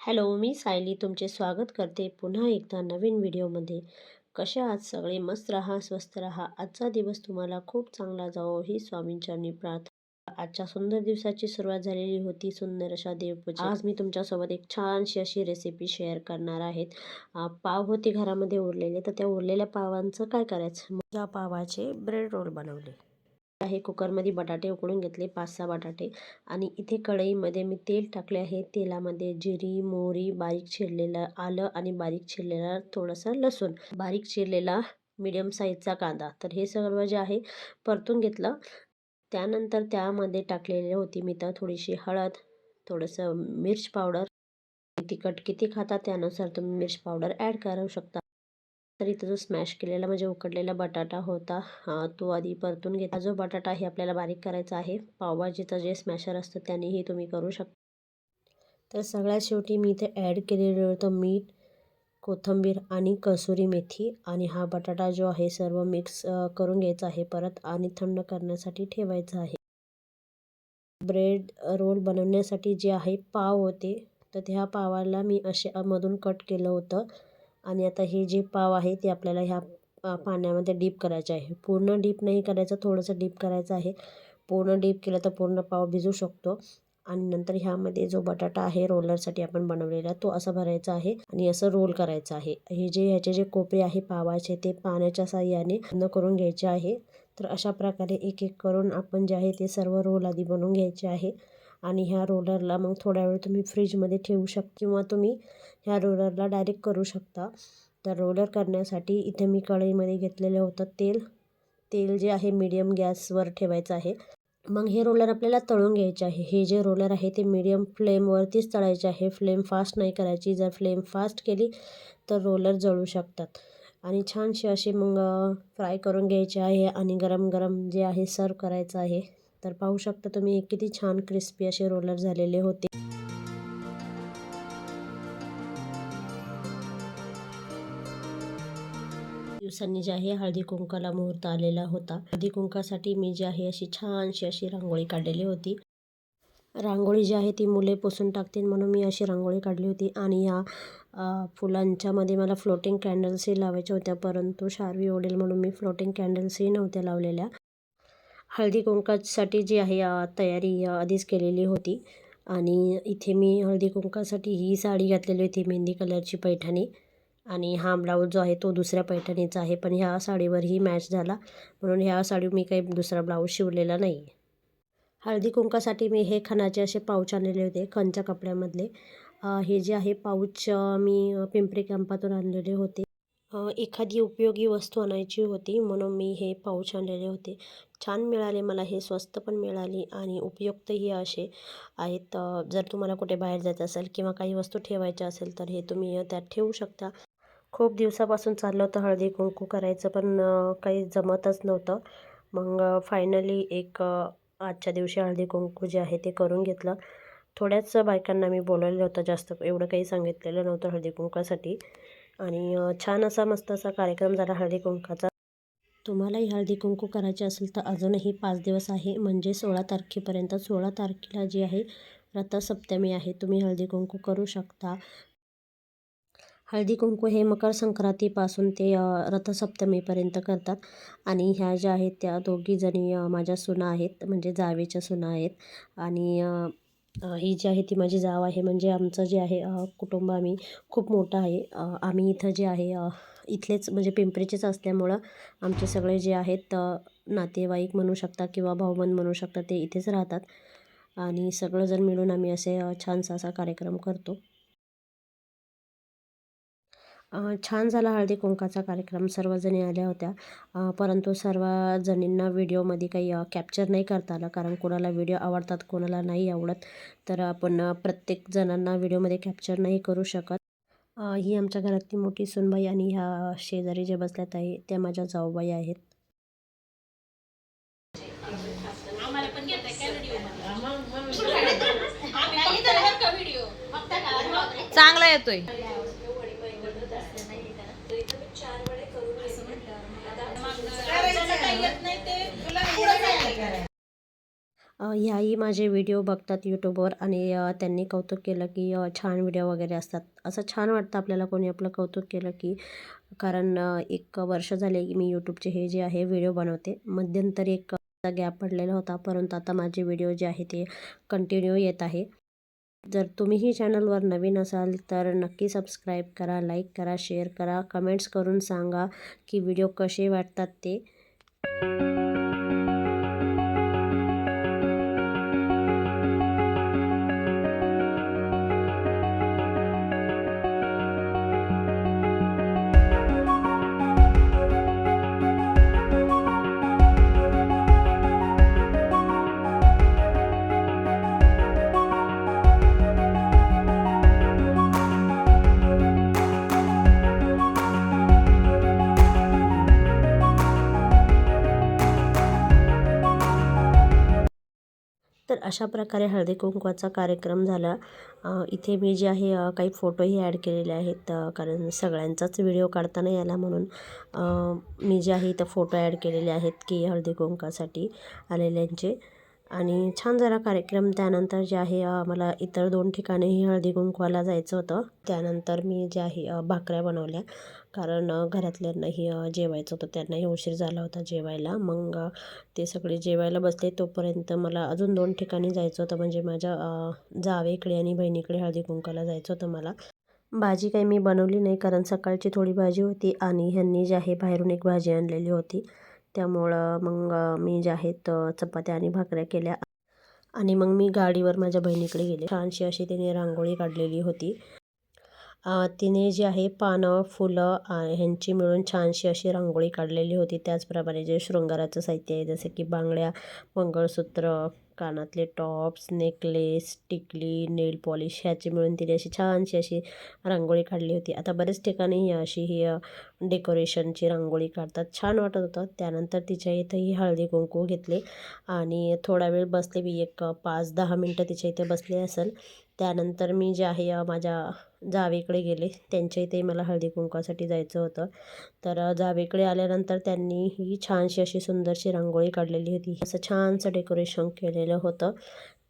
Hello मी सायली तुमचे स्वागत करते पुन्हा एकदा नवीन व्हिडिओमध्ये. कशा आज सगळे? मस्त राहा स्वस्त राहा. आजचा दिवस तुम्हाला खूप चांगला जावो ही स्वामींच्या प्रार्थना. आजच्या सुंदर दिवसाची सुरुवात झालेली होती सुंदर अशा देवपूजा. आज मी तुमच्यासोबत एक छानशी अशी रेसिपी शेअर करणार आहेत. पाव होते घरामध्ये उरलेले तर त्या उरलेल्या पावांचं काय करायचं? मग पावाचे ब्रेड रोल बनवले. आहे. कुकरमध्ये बटाटे उकडून घेतले पाच सहा बटाटे. आणि इथे कढईमध्ये मी तेल टाकले आहे. तेलामध्ये जिरी मोहरी बारीक चिरलेलं आलं आणि बारीक चिरलेला थोडंसं लसूण. बारीक चिरलेला मीडियम साईजचा कांदा. तर हे सर्व जे आहे परतून घेतलं. त्यानंतर त्यामध्ये टाकलेली होती मी तर थोडीशी हळद थोडंसं मिर्च पावडर. तिखट किती खाता त्यानुसार तुम्ही मिर्च पावडर ॲड करू शकता. तर इथं जो स्मॅश केलेला म्हणजे उकडलेला बटाटा होता हा, तो आधी परतून घेता जो बटाटा आहे आपल्याला बारीक करायचा आहे. पावभाजीचं जे स्मॅशर असतं त्यानेही तुम्ही करू शकता. तर सगळ्यात शेवटी मी इथे ॲड केलेलं होतं मीठ कोथिंबीर आणि कसुरी मेथी. आणि हा बटाटा जो आहे सर्व मिक्स करून घ्यायचा आहे परत आणि थंड करण्यासाठी ठेवायचा आहे. ब्रेड रोल बनवण्यासाठी जे आहे पाव होते. तर त्या पावाला मी असे मधून कट केलं होतं. आणि आता हे जे पाव आहे ते आपल्याला ह्या पाण्यामध्ये डीप करायचे आहे. पूर्ण डीप नाही करायचं थोडंसं डीप करायचं आहे. पूर्ण डीप केलं तर पूर्ण पाव भिजू शकतो. आणि नंतर ह्यामध्ये जो बटाटा आहे रोलरसाठी आपण बनवलेला तो असा भरायचा आहे आणि असं रोल करायचं आहे. हे जे ह्याचे जे कोपरे आहे पावाचे ते पाण्याच्या साह्याने बंद करून घ्यायचे आहे. तर अशा प्रकारे एक एक करून आपण जे आहे ते सर्व रोल आधी बनवून घ्यायचे आहे. आणि ह्या रोलरला मग थोड्या वेळ तुम्ही फ्रीजमध्ये ठेवू शक किंवा तुम्ही ह्या रोलरला डायरेक्ट करू शकता. तर रोलर करण्यासाठी इथे मी कढईमध्ये घेतलेलं होतं तेल. तेल जे आहे मीडियम गॅसवर ठेवायचं आहे. मग हे रोलर आपल्याला तळून घ्यायचे आहे. हे जे रोलर आहे ते मीडियम फ्लेमवरतीच तळायचे आहे. फ्लेम फास्ट नाही करायची. जर फ्लेम फास्ट केली तर रोलर जळू शकतात. आणि छानशी अशी मग फ्राय करून घ्यायचे आहे आणि गरम गरम जे आहे सर्व करायचं आहे. तर पाहू शकता तुम्ही किती छान क्रिस्पी असे रोलर झालेले होते. दिवसांनी जे आहे हळदी कुंकाला मुहूर्त आलेला होता. हळदी कुंकासाठी मी जी आहे अशी छानशी अशी रांगोळी काढलेली होती. रांगोळी जी आहे ती मुले पुसून टाकतील म्हणून मी अशी रांगोळी काढली होती आणि या फुलांच्यामध्ये मला फ्लोटिंग कॅन्डल्सही लावायच्या होत्या परंतु शार्वी ओढेल म्हणून मी फ्लोटिंग कॅन्डल्सही नव्हत्या लावलेल्या. हळदी कुंकासाठी जी आहे तयारी आधीच केलेली होती. आणि इथे मी हळदी कुंकासाठी ही साडी घातलेली होती मेहंदी कलरची पैठणी. आणि हा ब्लाऊज जो आहे तो दुसऱ्या पैठणीचा आहे. पण ह्या साडीवरही मॅच झाला. म्हणून ह्या साडी मी काही दुसरा ब्लाऊज शिवलेला नाही हळदी कुंकासाठी मी हे खणाचे असे पाऊच आणलेले होते खणच्या कपड्यामधले. हे जे आहे पाऊच मी पिंपरी कॅम्पातून आणलेले होते. एखादी उपयोगी वस्तू आणायची होती म्हणून मी हे पाऊच आणलेले होते. छान मिळाले मला हे स्वस्त पण मिळाली आणि उपयुक्तही असे आहेत. जर तुम्हाला कुठे बाहेर जायचं असेल किंवा काही वस्तू ठेवायच्या असेल तर हे तुम्ही त्यात ठेवू शकता. खूप दिवसापासून चाललं होतं हळदी कुंकू करायचं पण काही जमतच नव्हतं. मग फायनली एक आजच्या दिवशी हळदी कुंकू जे आहे ते करून घेतलं. थोड्याच बायकांना मी बोलवलेलं होतं जास्त एवढं काही सांगितलेलं नव्हतं हळदी कुंकासाठी आणि छान असा मस्त असा कार्यक्रम झाला हळदी कुंकाचा. तुम्हालाही हळदी कुंकू करायचे असेल तर अजूनही पाच दिवस आहे. म्हणजे सोळा तारखेपर्यंत सोळा तारखेला जी आहे रथसप्तमी आहे. तुम्ही हळदी कुंकू करू शकता. हळदी कुंकू हे मकर संक्रांतीपासून ते रथसप्तमीपर्यंत करतात. आणि ह्या ज्या आहेत त्या दोघी जणी माझ्या सुना आहेत. म्हणजे जावेच्या सुना आहेत. आणि ही जी आहे ती माझी जाव आहे. म्हणजे आमचं जे आहे कुटुंब आम्ही खूप मोठं आहे. आम्ही इथं जे आहे इथलेच म्हणजे पिंपरीचेच असल्यामुळं आमचे सगळे जे आहेत नातेवाईक म्हणू शकता किंवा भाऊबंद म्हणू शकता ते इथेच राहतात. आणि सगळंजण मिळून आम्ही असे छानसा असा कार्यक्रम करतो. छान झाला हळदी कुंकाचा कार्यक्रम. सर्वजणी आल्या होत्या. परंतु सर्व जणींना व्हिडिओमध्ये काही कॅप्चर नाही करता आलं. कारण कोणाला व्हिडिओ आवडतात कोणाला नाही आवडत तर आपण प्रत्येक जणांना व्हिडिओमध्ये कॅप्चर नाही करू शकत. ही आमच्या घरातली मोठी सूनबाई आणि ह्या शेजारी जे बसल्यात आहे त्या माझ्या जाऊबाई आहेत. चांगला येतोय. ह्याही माझे व्हिडिओ बघतात यूट्यूबवर आणि त्यांनी कौतुक केलं की छान व्हिडिओ वगैरे असतात. असं छान वाटतं आपल्याला कोणी आपलं कौतुक केलं की कारण एक वर्ष झाले की मी यूट्यूबचे हे जे आहे व्हिडिओ बनवते. मध्यंतरी एक गॅप पडलेला होता परंतु आता माझे व्हिडिओ जे आहे ते कंटिन्यू येत आहे. जर तुम्हीही चॅनलवर नवीन असाल तर नक्की सबस्क्राईब करा लाईक करा शेअर करा कमेंट्स करून सांगा की व्हिडिओ कसे वाटतात ते. तर अशा प्रकारे हळदी कुंकवाचा कार्यक्रम झाला. इथे मी जे आहे काही फोटोही ॲड केलेले आहेत कारण सगळ्यांचाच व्हिडिओ काढताना याला म्हणून मी जे आहे इथं फोटो ॲड केलेले आहेत की हळदी कुंकवासाठी आलेल्यांचे. आणि छान जरा कार्यक्रम. त्यानंतर जे आहे मला इतर दोन ठिकाणीही हळदी कुंकवाला जायचं होतं. त्यानंतर मी जे आहे भाकऱ्या बनवल्या. कारण घरातल्यांनाही जेवायचं होतं. त्यांनाही उशीर झाला होता जेवायला. मग ते सगळे जेवायला बसले. तोपर्यंत मला अजून दोन ठिकाणी जायचं होतं. म्हणजे माझ्या जावेकडे आणि बहिणीकडे हळदी कुंकवाला जायचं होतं मला. भाजी काही मी बनवली नाही. कारण सकाळची थोडी भाजी होती आणि ह्यांनी जे आहे बाहेरून एक भाजी आणलेली होती. त्यामुळं मग मी जे आहेत चपात्या आणि भाकऱ्या केल्या. आणि मग मी गाडीवर माझ्या बहिणीकडे गेले. छानशी अशी तिने रांगोळी काढलेली होती. तिने जी आहे पानं फुलं ह्यांची मिळून छानशी अशी रांगोळी काढलेली होती. त्याचप्रमाणे जे शृंगाराचं साहित्य आहे जसे की बांगड्या मंगळसूत्र कानातले टॉप्स नेकलेस टिकली नेल पॉलिश ह्याची मिळून तिने अशी छानशी अशी रांगोळी काढली होती. आता बरेच ठिकाणी ही अशी ही डेकोरेशनची रांगोळी काढतात. छान वाटत होतं. त्यानंतर तिच्या इथं ही हळदी कुंकू घेतले आणि थोडा वेळ बसले. मी एक पाच दहा मिनटं तिच्या इथे बसले असेल. त्यानंतर मी जे आहे माझ्या जावेकडे गेले. त्यांच्या इथे मला हळदी कुंकवासाठी जायचं होतं. तर जावेकडे आल्यानंतर त्यांनी ही छानशी अशी सुंदरशी रांगोळी काढलेली होती. असं छानसं डेकोरेशन केलेलं होतं.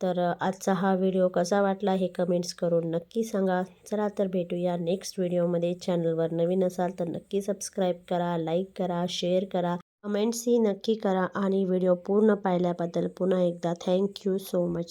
तर आजचा हा व्हिडिओ कसा वाटला हे कमेंट्स करून नक्की सांगा. चला तर भेटूया नेक्स्ट व्हिडिओमध्ये. चॅनलवर नवीन असाल तर नक्की सबस्क्राईब करा लाईक करा शेअर करा. कमेंट्सही नक्की करा आणि व्हिडिओ पूर्ण पाहिल्याबद्दल पुन्हा एकदा थँक्यू सो मच.